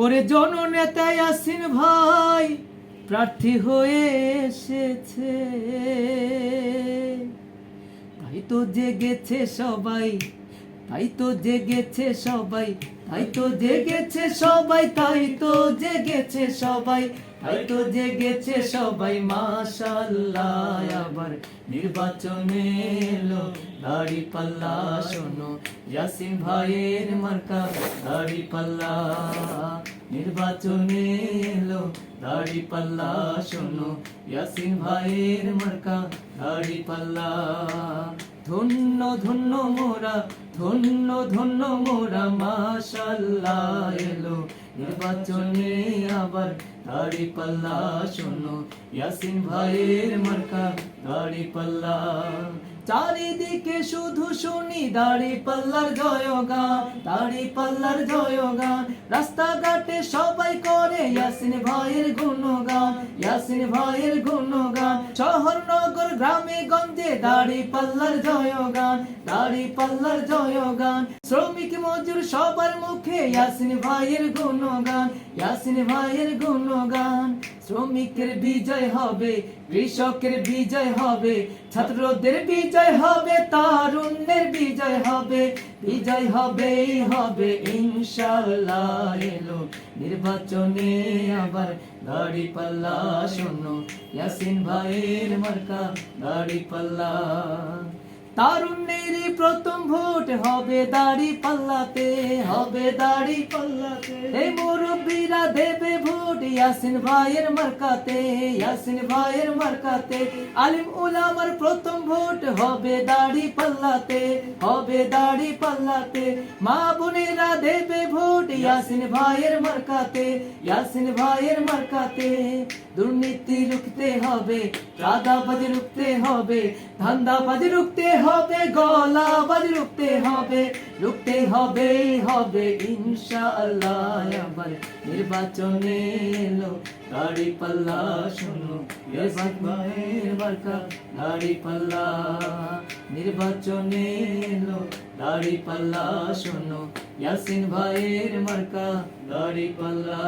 ওরে জননেতা ইয়াসিন ভাই, প্রার্থী হয়ে এসেছে। তাই তো জেগেছে সবাই, তাই তো জেগেছে সবাই, তাই তো জেগেছে সবাই, তাই তো জেগেছে সবাই, তাই তো জেগেছে সবাই, মাশাল্লাহ। আবার নির্বাচনে এলো। দাড়ি পাল্লা শোনো ইয়াসিন ভাইয়ের মার্কা দাড়ি পাল্লা নির্বাচনে এলো দাড়ি পাল্লা শোনো ইয়াসিন ভাইয়ের মার্কা দাড়ি পাল্লা ধন্য ধন্য মোরা ধন্য ধন্য মোরা মাশাল্লাহ এলো নির্বাচনে আবার দাড়ি পাল্লা ইয়াসিন ভাইয়ের মার্কা, দাড়ি পাল্লা। চারিদিকে শুধু শুনি দাড়ি পাল্লার দাড়ি পাল্লার রাস্তাঘাটে সবাই করে ইয়াসিন ভাইয়ের গুণগান, ইয়াসিন ভাইয়ের গুণগান। শহর নগর গ্রামে, গঞ্জে দাড়ি পাল্লার জয়গান, দাড়ি পাল্লার জয়গান। শ্রমিক মজুর সবার মুখে ইয়াসিন ভাইয়ের গুণগান, ইয়াসিন ভাইয়ের গুণগান। শ্রমিকের বিজয় হবে, কৃষকের বিজয় হবে, ছাত্রদের বিজয় হবে, তারুণ্যের বিজয় হবে বিজয় হবে হবে ইনশাল্লাহ এলো নির্বাচনে আবার দাড়ি পাল্লা, শোনো, ইয়াসিন ভাইয়ের মার্কা, দাড়ি পাল্লা। তারুণ্যের প্রথম ভোট হবে দাড়ি পাল্লাতে, হবে দাড়ি পাল্লাতে। এই মুরব্বীরা, দেবে ভোট ইয়াসিন ভাইয়ের মার্কাতে, ইয়াসিন ভাইয়ের মার্কাতে। আলিম উলামার প্রথম ভোট হবে দাড়ি পাল্লাতে, হবে দাড়ি পাল্লাতে। মা বোনেরা, দেবে ভোট ইয়াসিন ভাইয়ের মার্কাতে, ইয়াসিন ভাইয়ের মার্কাতে দুর্নীতি রুখতে হবে রাধাবাজ রুখতে হবে, ধান্দাবাজ রুখতে হবে, গলাবাজ রুখতে হবে রুখতে হবে হবে ইনশাআল্লাহ আবার নির্বাচনে এলো দাড়ি পাল্লা শোনো ইয়াসিন ভাইয়ের মার্কা দাড়ি পাল্লা নির্বাচনে এলো দাড়ি পাল্লা শোনো ইয়াসিন ভাইয়ের মার্কা দাড়ি পাল্লা